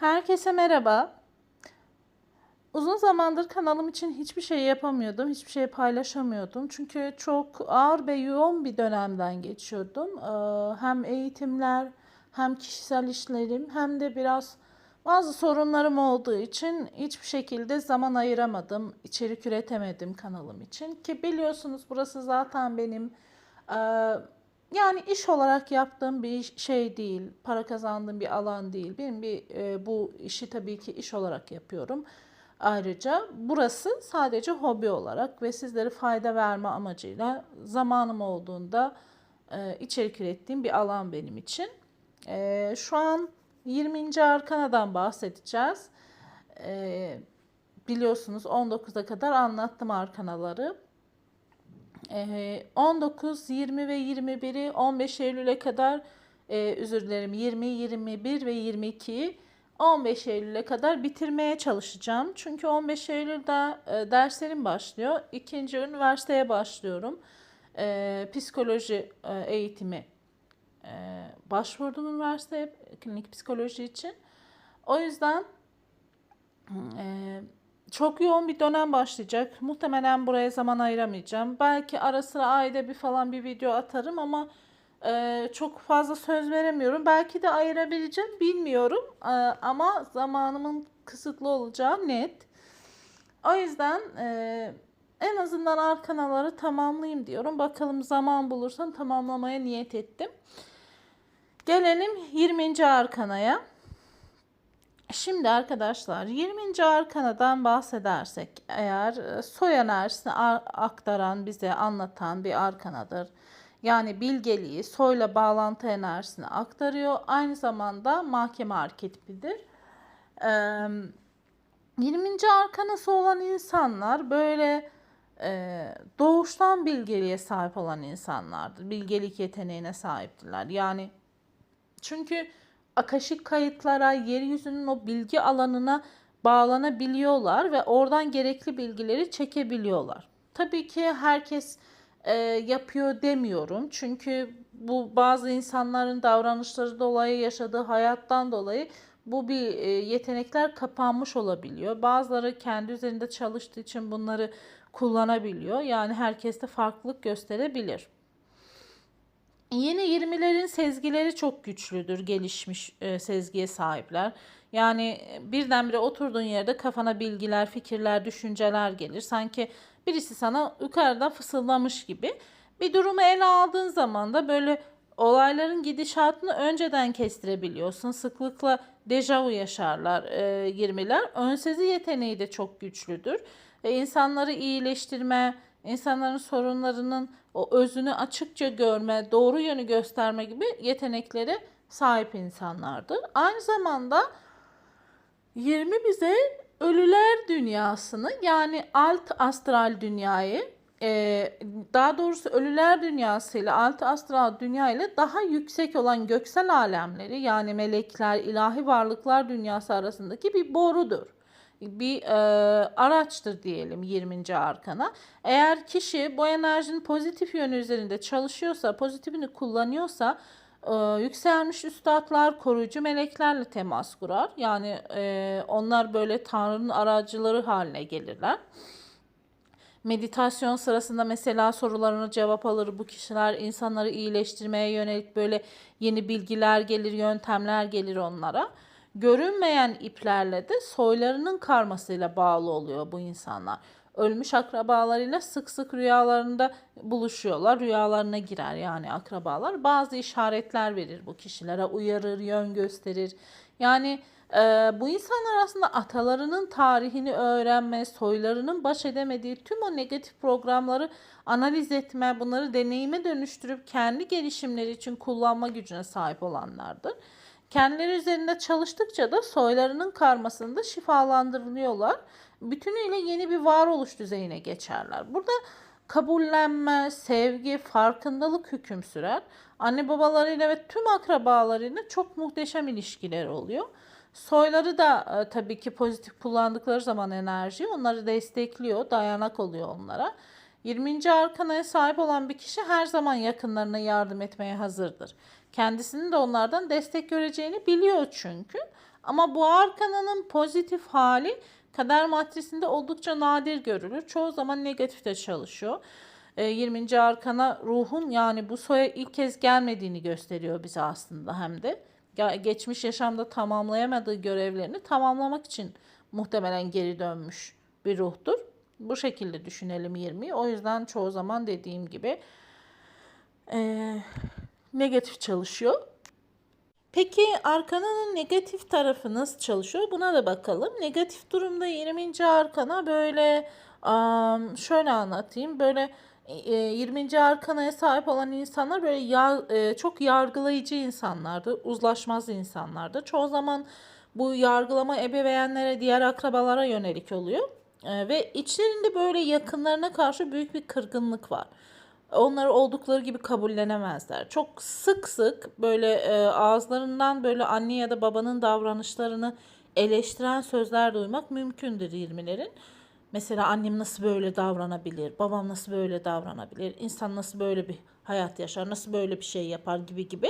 Herkese merhaba. Uzun zamandır kanalım için hiçbir şey yapamıyordum, hiçbir şey paylaşamıyordum. Çünkü çok ağır ve yoğun bir dönemden geçiyordum. Ee, Hem eğitimler, hem kişisel işlerim, hem de biraz bazı sorunlarım olduğu için hiçbir şekilde zaman ayıramadım, içerik üretemedim kanalım için. Ki biliyorsunuz burası zaten benim e, yani iş olarak yaptığım bir şey değil, para kazandığım bir alan değil. Benim bir e, bu işi tabii ki iş olarak yapıyorum. Ayrıca burası sadece hobi olarak ve sizlere fayda verme amacıyla zamanım olduğunda e, içerik ürettiğim bir alan benim için. E, şu an 20. Arkanadan bahsedeceğiz. E, biliyorsunuz 19'a kadar anlattım arkanaları. Ee, 19, 20 ve 21'i 15 Eylül'e kadar e, özür dilerim 20, 21 ve 22'yi 15 Eylül'e kadar bitirmeye çalışacağım. Çünkü 15 Eylül'de e, derslerim başlıyor. İkinci üniversiteye başlıyorum. E, psikoloji e, eğitimi e, başvurdum üniversiteye klinik psikoloji için. O yüzden ee, çok yoğun bir dönem başlayacak. Muhtemelen buraya zaman ayıramayacağım. Belki ara sıra ayda bir falan bir video atarım ama e, çok fazla söz veremiyorum. Belki de ayırabileceğim bilmiyorum. E, ama zamanımın kısıtlı olacağı net. O yüzden e, en azından arkanaları tamamlayayım diyorum. Bakalım zaman bulursam tamamlamaya niyet ettim. Gelelim 20. arkanaya. Şimdi arkadaşlar 20. arkanadan bahsedersek eğer e, soy enerjisini aktaran bize anlatan bir arkanadır. Yani bilgeliği soyla bağlantı enerjisini aktarıyor. Aynı zamanda mahkeme arketipidir. Eee 20. arkanası olan insanlar böyle e, doğuştan bilgeliğe sahip olan insanlardır. Bilgelik yeteneğine sahiptirler. Yani çünkü akaşik kayıtlara, yeryüzünün o bilgi alanına bağlanabiliyorlar ve oradan gerekli bilgileri çekebiliyorlar. Tabii ki herkes e, yapıyor demiyorum. Çünkü bu bazı insanların davranışları dolayı yaşadığı hayattan dolayı bu bir e, yetenekler kapanmış olabiliyor. Bazıları kendi üzerinde çalıştığı için bunları kullanabiliyor. Yani herkes de farklılık gösterebilir. Yeni 20'lerin sezgileri çok güçlüdür, gelişmiş e, sezgiye sahipler. Yani e, birdenbire oturduğun yerde kafana bilgiler, fikirler, düşünceler gelir. Sanki birisi sana yukarıdan fısıldamış gibi. Bir durumu ele aldığın zaman da böyle olayların gidişatını önceden kestirebiliyorsun. Sıklıkla dejavu yaşarlar e, 20'ler. Önsezi yeteneği de çok güçlüdür. E, insanları iyileştirme, insanların sorunlarının o özünü açıkça görme, doğru yönü gösterme gibi yeteneklere sahip insanlardır. Aynı zamanda 20 bize ölüler dünyasını yani alt astral dünyayı e, daha doğrusu ölüler dünyasıyla alt astral dünya ile daha yüksek olan göksel alemleri yani melekler, ilahi varlıklar dünyası arasındaki bir borudur bir e, araçtır diyelim 20. arkana. Eğer kişi bu enerjinin pozitif yönü üzerinde çalışıyorsa, pozitifini kullanıyorsa e, yükselmiş üstadlar, koruyucu meleklerle temas kurar. Yani e, onlar böyle Tanrı'nın aracıları haline gelirler. Meditasyon sırasında mesela sorularına cevap alır bu kişiler insanları iyileştirmeye yönelik böyle yeni bilgiler gelir, yöntemler gelir onlara. Görünmeyen iplerle de soylarının karmasıyla bağlı oluyor bu insanlar. Ölmüş akrabalarıyla sık sık rüyalarında buluşuyorlar. Rüyalarına girer yani akrabalar. Bazı işaretler verir bu kişilere, uyarır, yön gösterir. Yani e, bu insanlar aslında atalarının tarihini öğrenme, soylarının baş edemediği tüm o negatif programları analiz etme, bunları deneyime dönüştürüp kendi gelişimleri için kullanma gücüne sahip olanlardır. Kendileri üzerinde çalıştıkça da soylarının karmasında şifalandırılıyorlar. Bütünüyle yeni bir varoluş düzeyine geçerler. Burada kabullenme, sevgi, farkındalık hüküm sürer. Anne babalarıyla ve tüm akrabalarıyla çok muhteşem ilişkiler oluyor. Soyları da e, tabii ki pozitif kullandıkları zaman enerji onları destekliyor, dayanak oluyor onlara. 20. arkanaya sahip olan bir kişi her zaman yakınlarına yardım etmeye hazırdır. Kendisinin de onlardan destek göreceğini biliyor çünkü. Ama bu arkananın pozitif hali kader matrisinde oldukça nadir görülür. Çoğu zaman negatifte çalışıyor. E, 20. arkana ruhun yani bu soya ilk kez gelmediğini gösteriyor bize aslında hem de. Ge- Geçmiş yaşamda tamamlayamadığı görevlerini tamamlamak için muhtemelen geri dönmüş bir ruhtur. Bu şekilde düşünelim 20'yi. O yüzden çoğu zaman dediğim gibi e, negatif çalışıyor. Peki arkananın negatif tarafı nasıl çalışıyor? Buna da bakalım. Negatif durumda 20. arkana böyle şöyle anlatayım. Böyle e, 20. arkanaya sahip olan insanlar böyle ya, e, çok yargılayıcı insanlardı. Uzlaşmaz insanlardı. Çoğu zaman bu yargılama ebeveynlere, diğer akrabalara yönelik oluyor. E, ve içlerinde böyle yakınlarına karşı büyük bir kırgınlık var onları oldukları gibi kabullenemezler. Çok sık sık böyle e, ağızlarından böyle anne ya da babanın davranışlarını eleştiren sözler duymak mümkündür 20'lerin. Mesela annem nasıl böyle davranabilir, babam nasıl böyle davranabilir, insan nasıl böyle bir hayat yaşar, nasıl böyle bir şey yapar gibi gibi.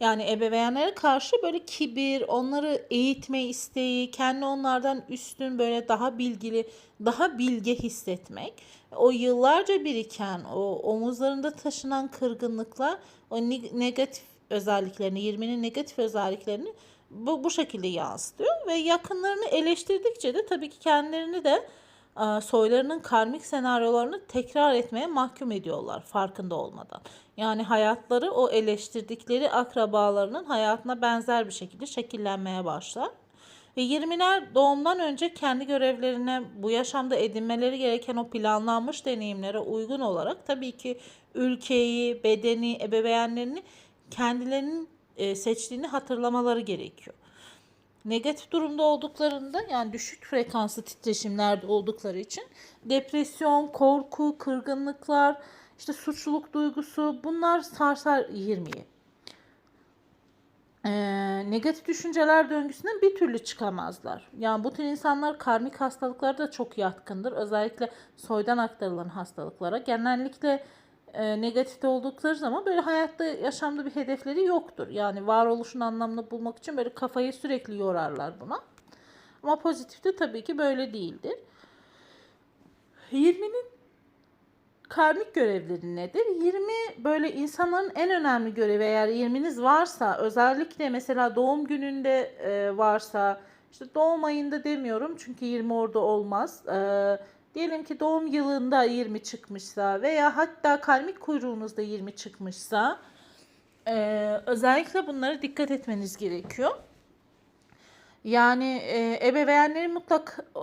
Yani ebeveynlere karşı böyle kibir, onları eğitme isteği, kendi onlardan üstün böyle daha bilgili, daha bilge hissetmek. O yıllarca biriken, o omuzlarında taşınan kırgınlıkla o neg- negatif özelliklerini, 20'nin negatif özelliklerini bu, bu şekilde yansıtıyor. Ve yakınlarını eleştirdikçe de tabii ki kendilerini de soylarının karmik senaryolarını tekrar etmeye mahkum ediyorlar farkında olmadan. Yani hayatları o eleştirdikleri akrabalarının hayatına benzer bir şekilde şekillenmeye başlar. Ve 20'ler doğumdan önce kendi görevlerine bu yaşamda edinmeleri gereken o planlanmış deneyimlere uygun olarak tabii ki ülkeyi, bedeni, ebeveynlerini kendilerinin e, seçtiğini hatırlamaları gerekiyor negatif durumda olduklarında yani düşük frekanslı titreşimlerde oldukları için depresyon, korku, kırgınlıklar, işte suçluluk duygusu bunlar sarsar 20'yi. Ee, negatif düşünceler döngüsünden bir türlü çıkamazlar. Yani bu tür insanlar karmik hastalıklara da çok yatkındır. Özellikle soydan aktarılan hastalıklara. Genellikle e, negatifte oldukları zaman böyle hayatta yaşamda bir hedefleri yoktur. Yani varoluşun anlamını bulmak için böyle kafayı sürekli yorarlar buna. Ama pozitifte tabii ki böyle değildir. 20'nin karmik görevleri nedir? 20 böyle insanların en önemli görevi eğer 20'niz varsa özellikle mesela doğum gününde e, varsa işte doğum ayında demiyorum çünkü 20 orada olmaz. E, Diyelim ki doğum yılında 20 çıkmışsa veya hatta kalbik kuyruğunuzda 20 çıkmışsa e, özellikle bunlara dikkat etmeniz gerekiyor. Yani e, ebeveynleri mutlak e,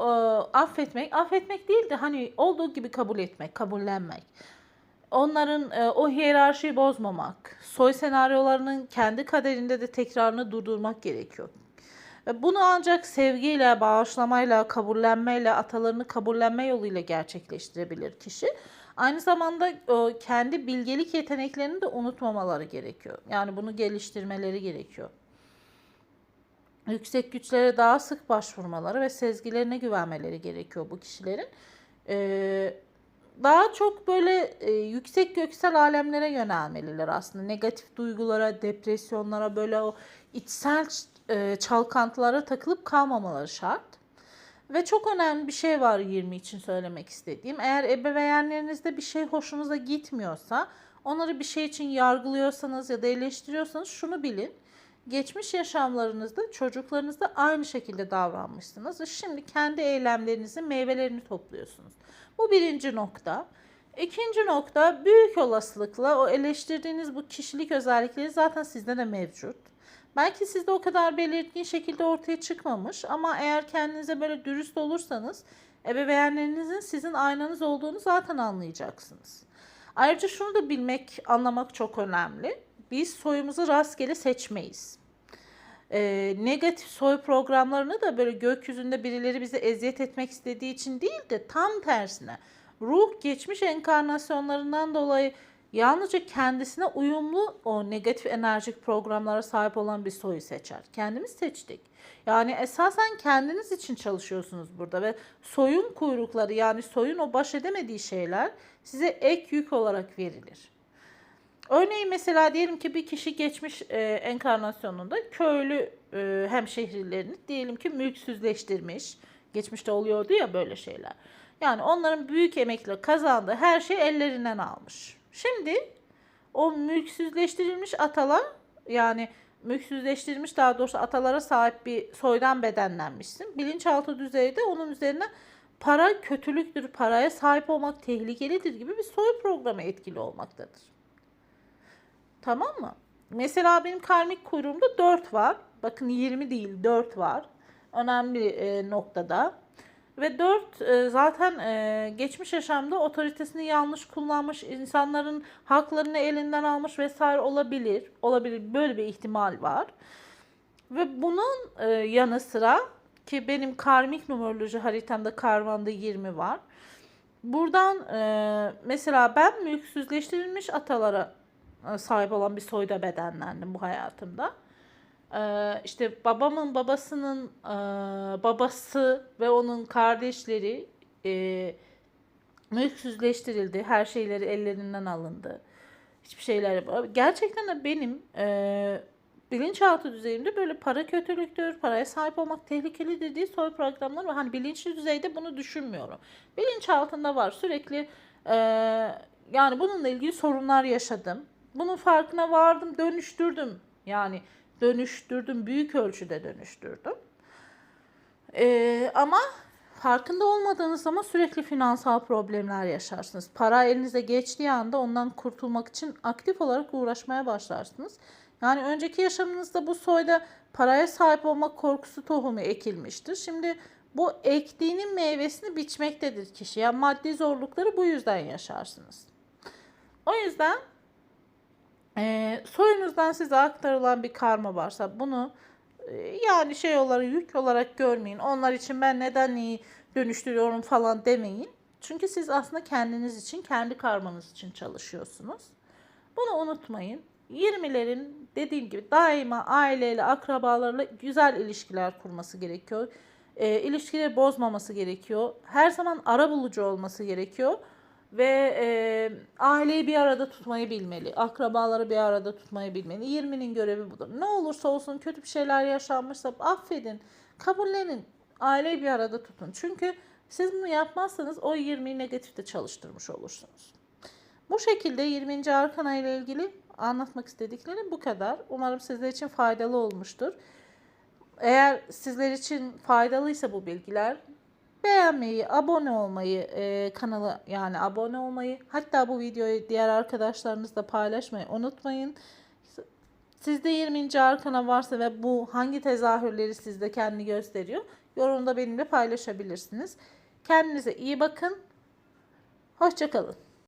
affetmek, affetmek değil de hani olduğu gibi kabul etmek, kabullenmek. Onların e, o hiyerarşiyi bozmamak, soy senaryolarının kendi kaderinde de tekrarını durdurmak gerekiyor. Bunu ancak sevgiyle, bağışlamayla, kabullenmeyle, atalarını kabullenme yoluyla gerçekleştirebilir kişi. Aynı zamanda kendi bilgelik yeteneklerini de unutmamaları gerekiyor. Yani bunu geliştirmeleri gerekiyor. Yüksek güçlere daha sık başvurmaları ve sezgilerine güvenmeleri gerekiyor bu kişilerin. Ee, daha çok böyle e, yüksek göksel alemlere yönelmeliler aslında. Negatif duygulara, depresyonlara, böyle o içsel e, çalkantılara takılıp kalmamaları şart. Ve çok önemli bir şey var 20 için söylemek istediğim. Eğer ebeveynlerinizde bir şey hoşunuza gitmiyorsa, onları bir şey için yargılıyorsanız ya da eleştiriyorsanız şunu bilin. Geçmiş yaşamlarınızda çocuklarınızda aynı şekilde davranmışsınız ve şimdi kendi eylemlerinizin meyvelerini topluyorsunuz. Bu birinci nokta. İkinci nokta büyük olasılıkla o eleştirdiğiniz bu kişilik özellikleri zaten sizde de mevcut. Belki sizde o kadar belirgin şekilde ortaya çıkmamış ama eğer kendinize böyle dürüst olursanız ebeveynlerinizin sizin aynanız olduğunu zaten anlayacaksınız. Ayrıca şunu da bilmek, anlamak çok önemli. Biz soyumuzu rastgele seçmeyiz. Ee, negatif soy programlarını da böyle gökyüzünde birileri bize eziyet etmek istediği için değil de tam tersine ruh geçmiş enkarnasyonlarından dolayı Yalnızca kendisine uyumlu o negatif enerjik programlara sahip olan bir soyu seçer. Kendimiz seçtik. Yani esasen kendiniz için çalışıyorsunuz burada ve soyun kuyrukları yani soyun o baş edemediği şeyler size ek yük olarak verilir. Örneğin mesela diyelim ki bir kişi geçmiş e, enkarnasyonunda köylü e, hemşehrilerini diyelim ki mülksüzleştirmiş. Geçmişte oluyordu ya böyle şeyler. Yani onların büyük emekle kazandığı her şeyi ellerinden almış. Şimdi o mülksüzleştirilmiş atalar yani mülksüzleştirilmiş daha doğrusu atalara sahip bir soydan bedenlenmişsin. Bilinçaltı düzeyde onun üzerine para kötülüktür, paraya sahip olmak tehlikelidir gibi bir soy programı etkili olmaktadır. Tamam mı? Mesela benim karmik kuyruğumda 4 var. Bakın 20 değil 4 var. Önemli e, noktada. Ve 4 e, zaten e, geçmiş yaşamda otoritesini yanlış kullanmış, insanların haklarını elinden almış vesaire olabilir. Olabilir böyle bir ihtimal var. Ve bunun e, yanı sıra ki benim karmik numeroloji haritamda karmanda 20 var. Buradan mesela ben mülksüzleştirilmiş atalara sahip olan bir soyda bedenlendim bu hayatımda. Ee, işte babamın babasının e, babası ve onun kardeşleri e, mülksüzleştirildi. Her şeyleri ellerinden alındı. Hiçbir şeyler gerçekten de benim e, bilinçaltı düzeyimde böyle para kötülüktür, paraya sahip olmak tehlikelidir diye soy programları var. Hani bilinçli düzeyde bunu düşünmüyorum. Bilinçaltında var sürekli yani bununla ilgili sorunlar yaşadım. Bunun farkına vardım, dönüştürdüm. Yani dönüştürdüm, büyük ölçüde dönüştürdüm. Ee, ama farkında olmadığınız zaman sürekli finansal problemler yaşarsınız. Para elinize geçtiği anda ondan kurtulmak için aktif olarak uğraşmaya başlarsınız. Yani önceki yaşamınızda bu soyda paraya sahip olmak korkusu tohumu ekilmiştir. Şimdi bu ektiğinin meyvesini biçmektedir kişi. Yani maddi zorlukları bu yüzden yaşarsınız. O yüzden e, soyunuzdan size aktarılan bir karma varsa bunu e, yani şey olarak yük olarak görmeyin. Onlar için ben neden iyi dönüştürüyorum falan demeyin. Çünkü siz aslında kendiniz için, kendi karmanız için çalışıyorsunuz. Bunu unutmayın. 20'lerin dediğim gibi daima aileyle, akrabalarla güzel ilişkiler kurması gerekiyor. E, ilişkileri bozmaması gerekiyor. Her zaman ara bulucu olması gerekiyor ve e, aileyi bir arada tutmayı bilmeli. Akrabaları bir arada tutmayı bilmeli. 20'nin görevi budur. Ne olursa olsun kötü bir şeyler yaşanmışsa affedin, kabullenin. Aileyi bir arada tutun. Çünkü siz bunu yapmazsanız o 20'yi negatifte çalıştırmış olursunuz. Bu şekilde 20. arkana ile ilgili anlatmak istediklerim bu kadar. Umarım sizler için faydalı olmuştur. Eğer sizler için faydalıysa bu bilgiler beğenmeyi, abone olmayı, e, kanala yani abone olmayı, hatta bu videoyu diğer arkadaşlarınızla paylaşmayı unutmayın. Sizde 20. arkana varsa ve bu hangi tezahürleri sizde kendi gösteriyor, yorumda benimle paylaşabilirsiniz. Kendinize iyi bakın. Hoşçakalın.